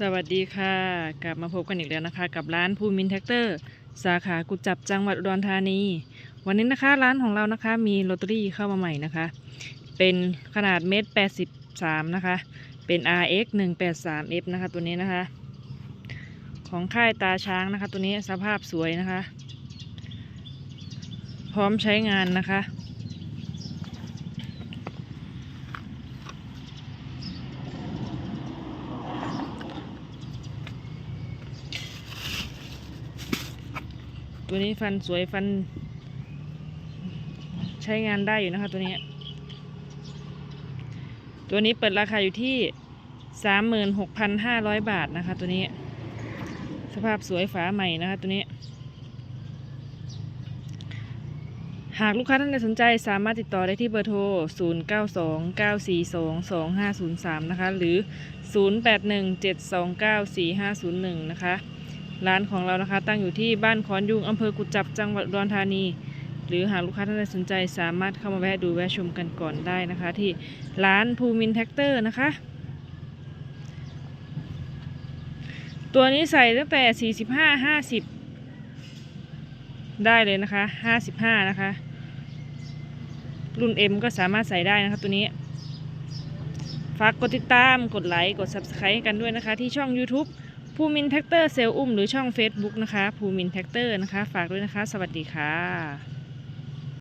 สวัสดีค่ะ กลับมาพบกันอีกแล้วนะคะ กับร้านภูมินแท็กเตอร์ สาขากุจับจังหวัดอุดรธานี วันนี้นะคะร้านของเรานะคะ มีลอตเตอรี่เข้ามาใหม่นะคะ เป็นขนาดเมตรแปดสิบสามนะคะ เป็น RX 1 8 3 F นะคะ ตัวนี้นะคะ ของค่ายตาช้างนะคะ ตัวนี้สภาพสวยนะคะ พร้อมใช้งานนะคะ ตัวนี้ฟันสวยฟัน ใช้งานได้อยู่นะคะตัวนี้ ตัวนี้เปิดราคาอยู่ที่36,500บาทนะคะ ตัวนี้ สภาพสวยฝาใหม่นะคะ ตัวนี้ หากลูกค้าท่านใดสนใจสามารถติดต่อได้ที่เบอร์โทร 0929429503 นะคะ หรือ 0817294501 นะคะ ร้านของเรานะคะ ตั้งอยู่ที่บ้านขอนยุงอำเภอกุจจับจังหวัดอุดรธานี หรือหากลูกค้าท่านใดสนใจสามารถเข้ามาแวะดูแวะชมกันก่อนได้นะคะ ที่ร้านภูมินแท็กเตอร์นะคะ ตัวนี้ใส่ตั้งแต่ 45 50 ได้เลยนะคะ 55 นะคะ รุ่น M ก็สามารถใส่ได้นะคะตัวนี้ฝากกดติดตาม กดไลค์ กด Subscribe กันด้วยนะคะ ที่ช่อง YouTube ภูมินแท็กเตอร์เซลล์อุ้มหรือช่อง Facebook นะคะ ภูมินแท็กเตอร์นะคะ ฝากด้วยนะคะ สวัสดีค่ะ